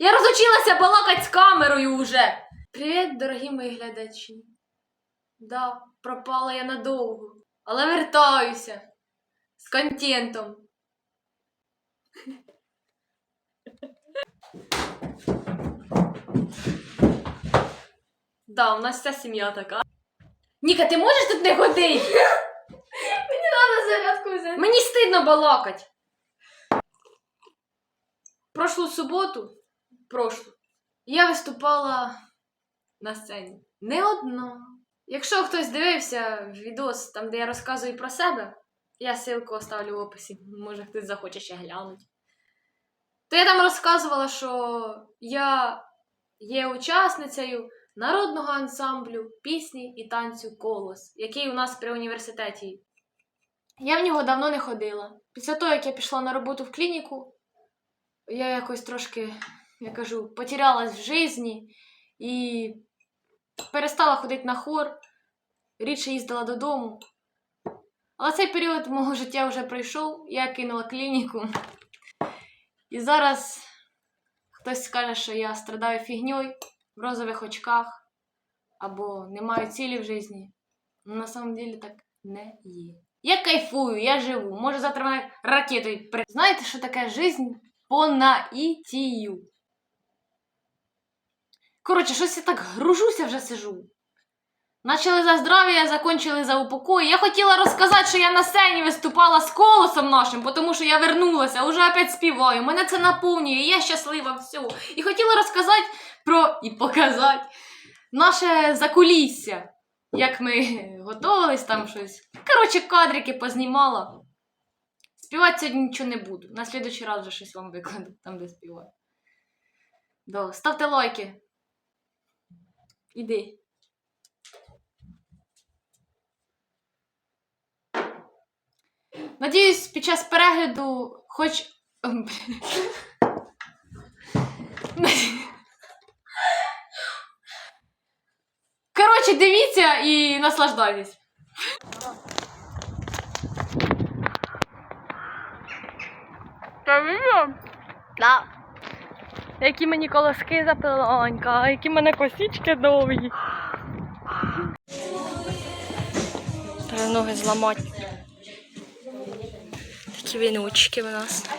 Я розучилася балакати з камерою уже. Привіт, дорогі мої глядачі. Да, пропала я надовго, але вертаюся з контентом. Да, у нас вся сім'я така. Ніка, ти можеш тут не ходити? Мені треба зарядку взяти. Мені стидно балакать. Прошлу суботу, прошлу, я виступала на сцені. Не одна. Якщо хтось дивився відос, там, де я розказую про себе, я ссылку оставлю в описі, може хтось захоче ще глянути. То я там розказувала, що я є учасницею народного ансамблю пісні і танцю Колос, який у нас при університеті я в нього давно не ходила. Після того, як я пішла на роботу в клініку, я якось трошки, я кажу, потерялась в житті і перестала ходити на хор, рідше їздила додому. Але цей період мого життя вже пройшов, я кинула клініку. І зараз хтось скаже, що я страдаю фігньою в розових очках або не маю цілі в житті. Ну, на самом деле так не є. Я кайфую, я живу. Може завтра мене ракетою при... Знаєте, що таке жизнь по наїтію? Коротше, щось я так гружуся вже сижу. Начали за здрав'я, закончили за упокой. Я хотіла розказати, що я на сцені виступала з колосом нашим, тому що я вернулася, уже опять співаю. Мене це наповнює, я щаслива, все. І хотіла розказати про і показати наше закулісся як ми готувались там щось. Коротше, кадрики познімала. Співати сьогодні нічого не буду. На слідуючий раз вже щось вам викладу, там, де співаю. Да. Ставте лайки. Іди. Надіюсь, під час перегляду хоч. Коротше, дивіться і наслаждайтесь. Та? Да. Які мені колоски запилонька, які мене косички довгі. Треба ноги зламати. Такі віночки у нас.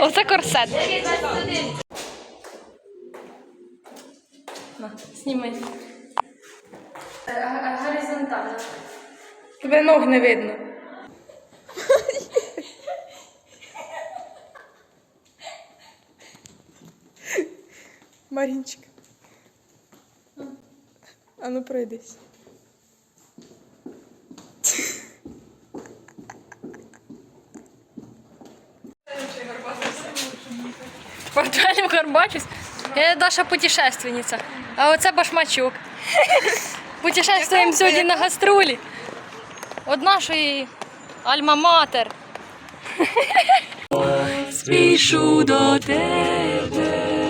Оце корсет. Сніми. Горизонтально. Тебе ног не видно. Марінчик. А ну пройдись. Порталем Горбачусь. Я Даша путешественница. А оце башмачок. Путешествуємо сьогодні на гастролі. Од нашої Альма-Матер. Спішу до тебе,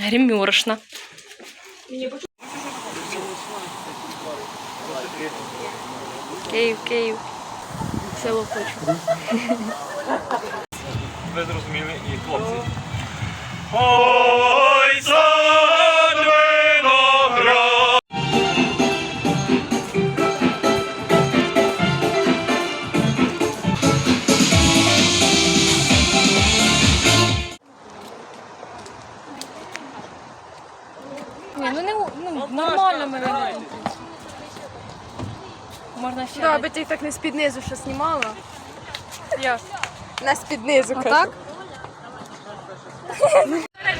Гримершна. Київ, Київ. Село хочу. Ви зрозуміли і хлопці. Ой, Ще. Аби ти так не з-під низу що знімала. Не з-під низу, кажу. так?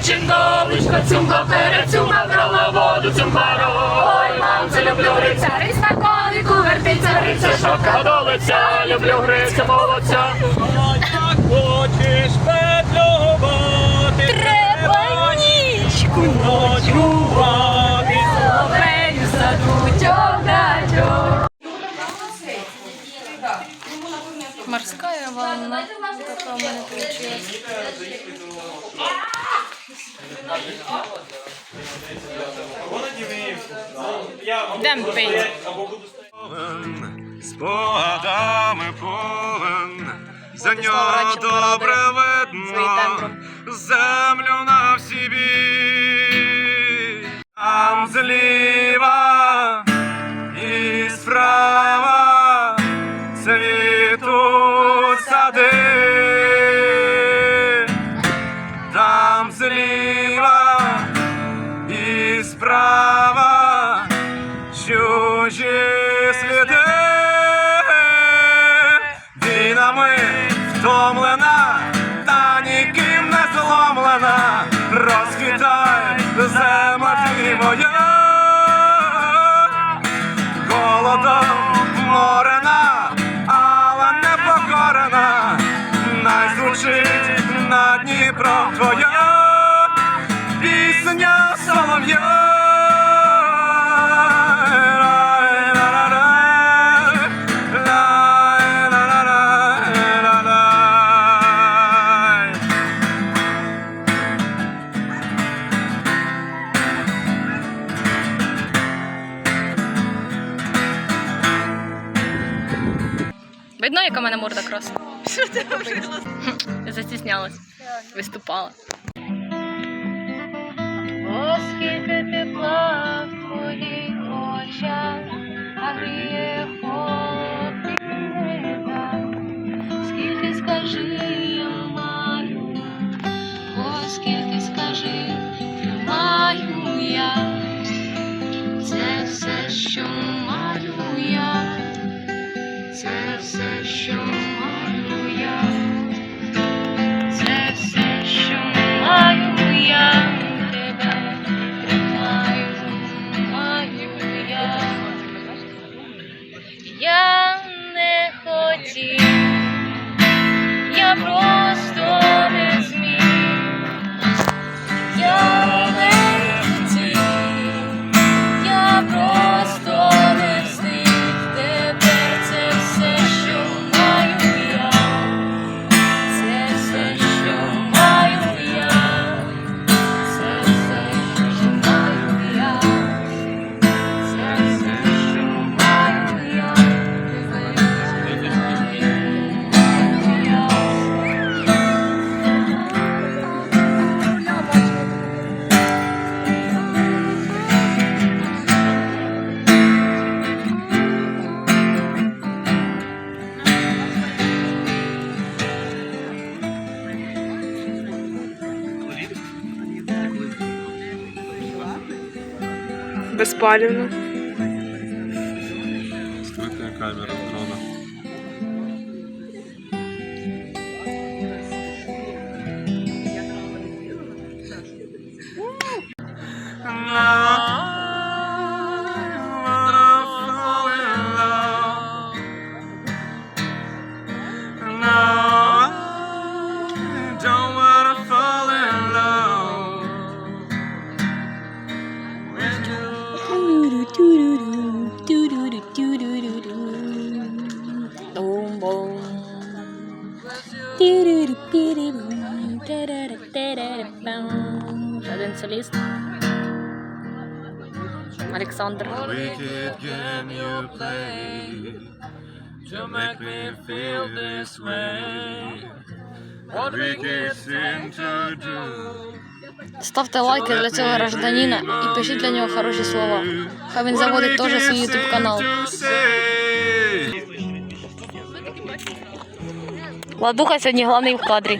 Чиновничка, цюмба, перецюмба, брала воду, цюмбаро. Ой, мам, це люблю гриця, гриць на конику, вертиться, гриця, шапка долиця, люблю гриця, молодця. Як хочеш петлювати, треба нічку ночувати. Соловею саду, Морська волна. Така в мене вийшла. Йдем. Спогадами повен, за нього добре видно, землю на всі бій. Там зліва Дніпро твоя пісня солов'я. Видно, яка в мене морда красна? Що ти Застіснялась. Виступала. Оскільки тепла в твоїх очах, а гріє не хотів, я Безпалівно. Do. Ставте лайки для цього гражданина і пишіть для нього хороші слова. Хай він заводить теж свій ютуб канал. Ладуха сьогодні головний в кадрі.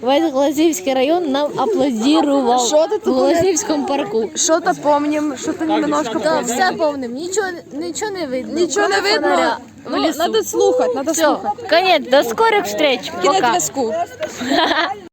Весь Глазівський район нам аплодірував Що ти в тут? Глазівському парку. Що-то помним, що-то немножко Да, помним. все повним, нічого, нічого не видно. Нічого не кроме видно. фонаря в Ну, лісу. надо слухати, надо Все, слухати. конець, до скорих встреч. Кінець Пока. зв'язку.